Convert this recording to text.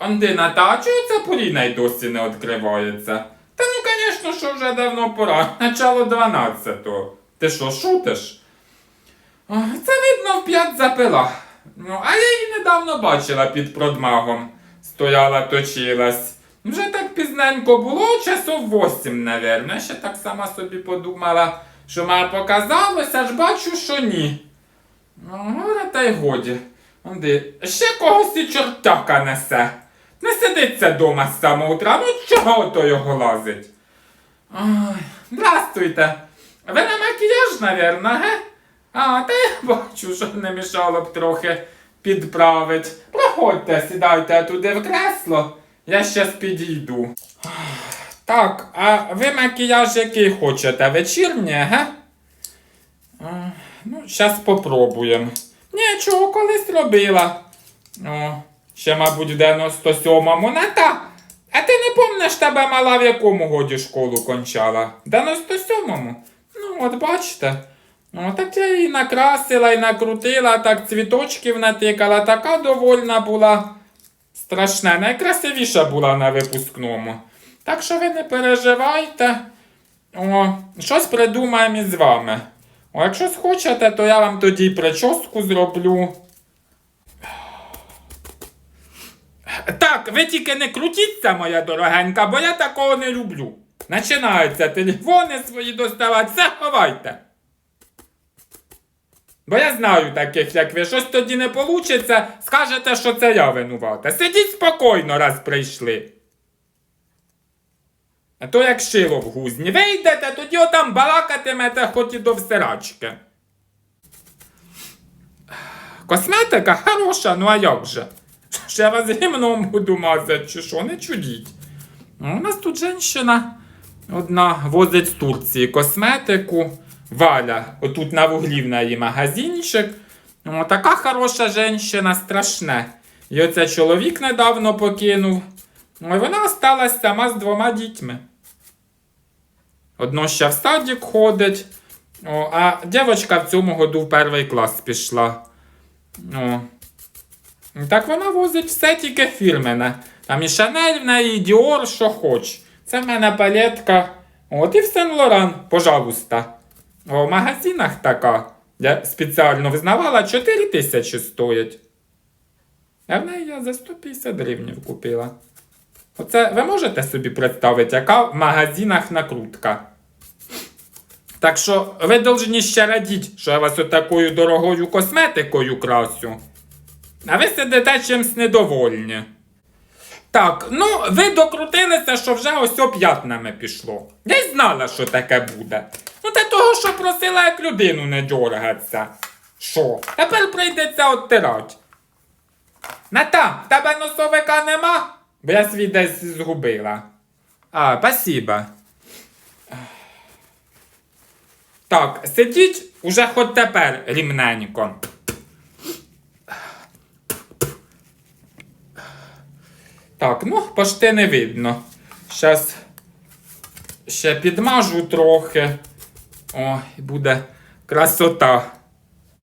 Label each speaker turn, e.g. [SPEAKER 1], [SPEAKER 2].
[SPEAKER 1] Андина, та чого це Поліна й досі не відкривається? Та ну, звісно, що вже давно пора. Начало 12-го. Ти що, шутиш? Це видно в п'ять запила. Ну, а я її недавно бачила під продмагом. Стояла, точилась. Вже так пізненько було, часов восім, навірно. Ще так сама собі подумала, що має показалося, аж бачу, що ні. Ну, та й годі. Ще когось і чортяка несе. Не сидиться дома з самого утра, ну чого то його лазить? Ой, здрастуйте. Ви на макіяж, навірно, ге? А, та я бачу, що не мішало б трохи підправить. Проходьте, сідайте туди в кресло, я щас підійду. Так, а ви макіяж який хочете? Вечірнє, ге? Ну, щас попробуємо. Нічого, колись робила. О, ще, мабуть, в 97-му. Ната, а ти не помниш тебе мала в якому годі школу кончала? В 97-му? Ну, от бачите. Ну, так я її накрасила і накрутила, так цвіточків натикала, така довольна була. Страшна, найкрасивіша була на випускному. Так що ви не переживайте. О, щось придумаємо із вами. О, якщо схочете, то я вам тоді й прическу зроблю. Так, ви тільки не крутіться, моя дорогенька, бо я такого не люблю. Починаються телефони свої доставати, все ховайте. Бо я знаю таких, як ви, щось тоді не вийде, скажете, що це я винувата. Сидіть спокійно, раз прийшли. А то як шило в гузні. Вийдете, тоді отам балакатимете хоч і до всирачки. Косметика хороша, ну а як же? Ще вас гімном буду мазати, чи що, не чудіть. Ну, У нас тут жінка одна возить з Турції косметику. Валя, отут на вуглі в неї магазинчик. О, така хороша жінка, страшне. І оце чоловік недавно покинув. Ну, і вона осталась сама з двома дітьми. Одно ще в садик ходить, о, а дівчинка в цьому году в перший клас пішла. О. Так вона возить все тільки фірмене. Там і Шанель в неї, і Діор, що хоч. Це в мене палетка. От і в Сен Лоран, пожалуйста. В магазинах така. Я спеціально визнавала 4 тисячі стоять. А в неї я за 150 гривень купила. Оце ви можете собі представити, яка в магазинах накрутка. Так що ви повинні ще радіти, що я вас отакою дорогою косметикою красю. А ви сидите чимсь недовольні. Так, ну ви докрутилися, що вже ось п'ятнами пішло. Я й знала, що таке буде. Ну те того, що просила як людину не дьоргатися. Що? Тепер прийдеться оттирати. Ната, в тебе носовика нема? Бо я свій десь згубила. А, спасибо. Так, сидіть уже хоч тепер рівненько. Так, ну, почти не видно. Щас ще підмажу трохи. О, буде красота.